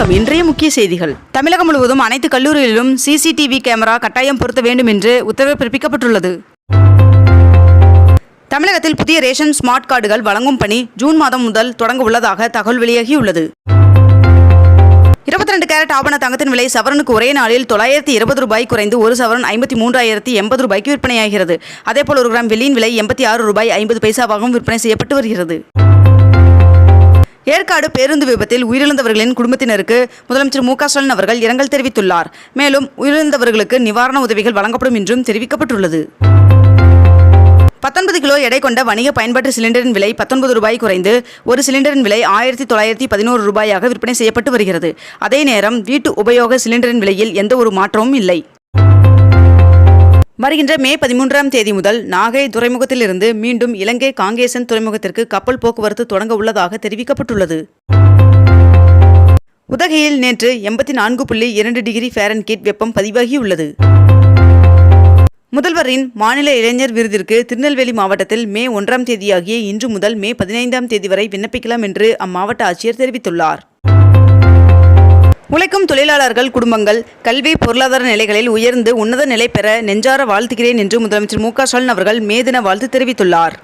வணக்கம். இன்றைய முக்கிய செய்திகள். தமிழகம் முழுவதும் அனைத்து கல்லூரிகளிலும் சிசிடிவி கேமரா கட்டாயம் பொருத்த வேண்டும் என்று உத்தரவு பிறப்பிக்கப்பட்டுள்ளது. தமிழகத்தில் புதிய ரேஷன் ஸ்மார்ட் கார்டுகள் வழங்கும் பணி ஜூன் மாதம் முதல் தொடங்க உள்ளதாக தகவல் வெளியாகியுள்ளது. இருபத்தி ரெண்டு கேரட் ஆபண தங்கத்தின் விலை சவரனுக்கு ஒரே நாளில் தொள்ளாயிரத்தி இருபது ரூபாய் குறைந்து ஒரு சவரன் ஐம்பத்தி மூன்றாயிரத்தி எண்பது ரூபாய்க்கு விற்பனையாகிறது. அதேபோல் ஒரு கிராம் வெள்ளியின் விலை எண்பத்தி ஆறு ரூபாய் ஐம்பது பைசாவாகவும் விற்பனை செய்யப்பட்டு வருகிறது. ஏற்காடு பேருந்து விபத்தில் உயிரிழந்தவர்களின் குடும்பத்தினருக்கு முதலமைச்சர் மு க ஸ்டாலின் அவர்கள் இரங்கல் தெரிவித்துள்ளார். மேலும் உயிரிழந்தவர்களுக்கு நிவாரண உதவிகள் வழங்கப்படும் என்றும் தெரிவிக்கப்பட்டுள்ளது. பத்தொன்பது கிலோ எடை கொண்ட வணிக பயன்பாட்டு சிலிண்டரின் விலை பத்தொன்பது ரூபாய் குறைந்து ஒரு சிலிண்டரின் விலை ஆயிரத்தி தொள்ளாயிரத்தி பதினோரு ரூபாயாக விற்பனை செய்யப்பட்டு வருகிறது. அதே நேரம் வீட்டு உபயோக சிலிண்டரின் விலையில் எந்த ஒரு மாற்றமும் இல்லை. வருகின்ற மே பதிமூன்றாம் தேதி முதல் நாகை துறைமுகத்திலிருந்து மீண்டும் இலங்கை காங்கேசன் துறைமுகத்திற்கு கப்பல் போக்குவரத்து தொடங்க உள்ளதாக தெரிவிக்கப்பட்டுள்ளது. உதகையில் நேற்று எண்பத்தி நான்கு புள்ளி இரண்டு டிகிரி ஃபேரன்கீட் வெப்பம் பதிவாகியுள்ளது. முதல்வரின் மாநில இளைஞர் விருதிற்கு திருநெல்வேலி மாவட்டத்தில் மே ஒன்றாம் தேதியாகிய இன்று முதல் மே பதினைந்தாம் தேதி வரை விண்ணப்பிக்கலாம் என்று அம்மாவட்ட ஆட்சியர் தெரிவித்துள்ளார். உழைக்கும் தொழிலாளர்கள் குடும்பங்கள் கல்வி பொருளாதார நிலைகளில் உயர்ந்து உன்னத நிலை பெற நெஞ்சார வாழ்த்துகிறேன் என்று முதலமைச்சர் மு க ஸ்டாலின் அவர்கள் மே தின வாழ்த்து தெரிவித்துள்ளார்.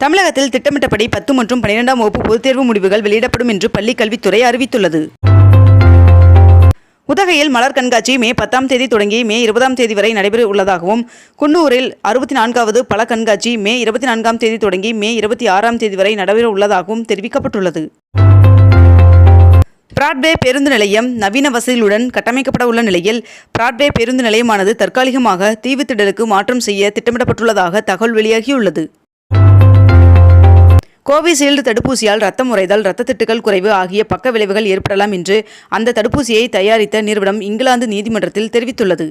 தமிழகத்தில் திட்டமிட்டபடி பத்து மற்றும் பன்னிரெண்டாம் வகுப்பு பொதுத் தேர்வு முடிவுகள் வெளியிடப்படும் என்று பள்ளிக் கல்வித்துறை அறிவித்துள்ளது. உதகையில் மலர் கண்காட்சி மே பத்தாம் தேதி தொடங்கி மே இருபதாம் தேதி வரை நடைபெற உள்ளதாகவும் குன்னூரில் அறுபத்தி நான்காவது பல கண்காட்சி மே இருபத்தி நான்காம் தேதி தொடங்கி மே இருபத்தி ஆறாம் தேதி வரை நடைபெற உள்ளதாகவும் தெரிவிக்கப்பட்டுள்ளது. பிராட்வே பேருந்து நிலையம் நவீன வசதிகளுடன் கட்டமைக்கப்பட உள்ள நிலையில் பிராட்வே பேருந்து நிலையமானது தற்காலிகமாக தீவுத்திடலுக்கு மாற்றம் செய்ய திட்டமிடப்பட்டுள்ளதாக தகவல் வெளியாகியுள்ளது. கோவிஷீல்டு தடுப்பூசியால் ரத்தம் உறைதல் இரத்த திட்டுகள் குறைவு ஆகிய பக்க விளைவுகள் ஏற்படலாம் என்று அந்த தடுப்பூசியை தயாரித்த நிறுவனம் இங்கிலாந்து நீதிமன்றத்தில் தெரிவித்துள்ளது.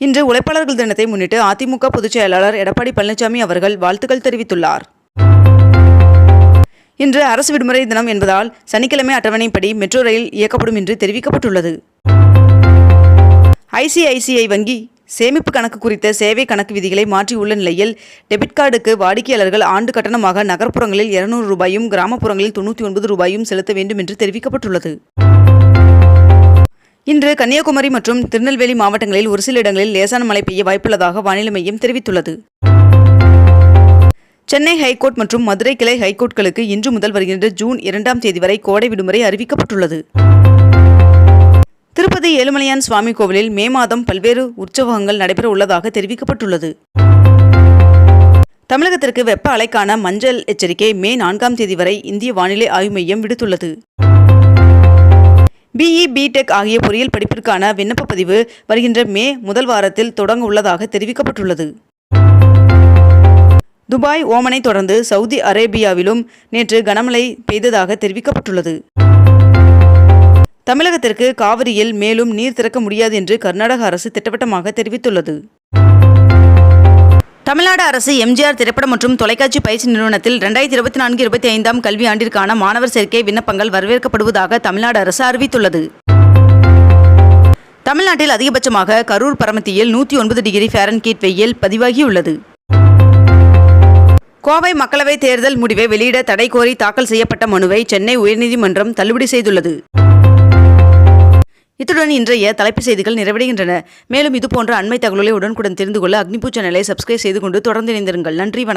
இன்று உழைப்பாளர்கள் தினத்தை முன்னிட்டு அதிமுக பொதுச் செயலாளர் எடப்பாடி பழனிசாமி அவர்கள் வாழ்த்துக்கள் தெரிவித்துள்ளார். இன்று அரசு விடுமுறை தினம் என்பதால் சனிக்கிழமை அட்டவணைப்படி மெட்ரோ ரயில் இயக்கப்படும் என்று தெரிவிக்கப்பட்டுள்ளது. ஐசிஐசிஐ வங்கி சேமிப்பு கணக்கு குறித்த சேவை கணக்கு விதிகளை மாற்றியுள்ள நிலையில் டெபிட் கார்டுக்கு வாடிக்கையாளர்கள் ஆண்டு கட்டணமாக நகர்ப்புறங்களில் இருநூறு ரூபாயும் கிராமப்புறங்களில் தொண்ணூற்றி ஒன்பது ரூபாயும் செலுத்த வேண்டும் என்று தெரிவிக்கப்பட்டுள்ளது. இன்று கன்னியாகுமரி மற்றும் திருநெல்வேலி மாவட்டங்களில் ஒரு சில இடங்களில் லேசான மழை பெய்ய வாய்ப்புள்ளதாக வானிலை மையம் தெரிவித்துள்ளது. சென்னை ஹைகோர்ட் மற்றும் மதுரை கிளை ஹைகோர்ட்களுக்கு இன்று முதல் வருகின்ற ஜூன் இரண்டாம் தேதி வரை கோடை விடுமுறை அறிவிக்கப்பட்டுள்ளது. திருப்பதி ஏழுமலையான் சுவாமி கோவிலில் மே மாதம் பல்வேறு உற்சவங்கள் நடைபெற உள்ளதாக தெரிவிக்கப்பட்டுள்ளது. தமிழகத்திற்கு வெப்ப அலைக்கான மஞ்சள் எச்சரிக்கை மே நான்காம் தேதி வரை இந்திய வானிலை ஆய்வு மையம் விடுத்துள்ளது. பிஇ பிடெக் ஆகிய பொறியியல் படிப்பிற்கான விண்ணப்ப பதிவு வருகின்ற மே முதல் வாரத்தில் தொடங்க உள்ளதாக தெரிவிக்கப்பட்டுள்ளது. துபாய் ஓமனை தொடர்ந்து சவுதி அரேபியாவிலும் நேற்று கனமழை பெய்ததாக தெரிவிக்கப்பட்டுள்ளது. தமிழகத்திற்கு காவிரியில் மேலும் நீர் திறக்க முடியாது என்று கர்நாடக அரசு திட்டவட்டமாக தெரிவித்துள்ளது. தமிழ்நாடு அரசு எம்ஜிஆர் திரைப்படம் மற்றும் தொலைக்காட்சி பயிற்சி நிறுவனத்தில் ரெண்டாயிரத்தி இருபத்தி நான்கு இருபத்தி ஐந்தாம் கல்வி ஆண்டிற்கான மாணவர் சேர்க்கை விண்ணப்பங்கள் வரவேற்கப்படுவதாக தமிழ்நாடு அரசு அறிவித்துள்ளது. தமிழ்நாட்டில் அதிகபட்சமாக கரூர் பரமத்தியில் நூற்றி ஒன்பது டிகிரி ஃபேரன்கீட் வெயில் பதிவாகியுள்ளது. கோவை மக்களவைத் தேர்தல் முடிவை வெளியிட தடை கோரி தாக்கல் செய்யப்பட்ட மனுவை சென்னை உயர்நீதிமன்றம் தள்ளுபடி செய்துள்ளது. இத்துடன் இன்றைய தலைப்புச் செய்திகள் நிறைவடைகின்றன. மேலும் இதுபோன்ற அண்மை தகவல்களை உடனுக்குடன் தெரிந்து கொள்ள அக்னிபூ சேனலை சப்ஸ்கிரைப் செய்து கொண்டு தொடர்ந்து இணைந்திருங்கள். நன்றி வணக்கம்.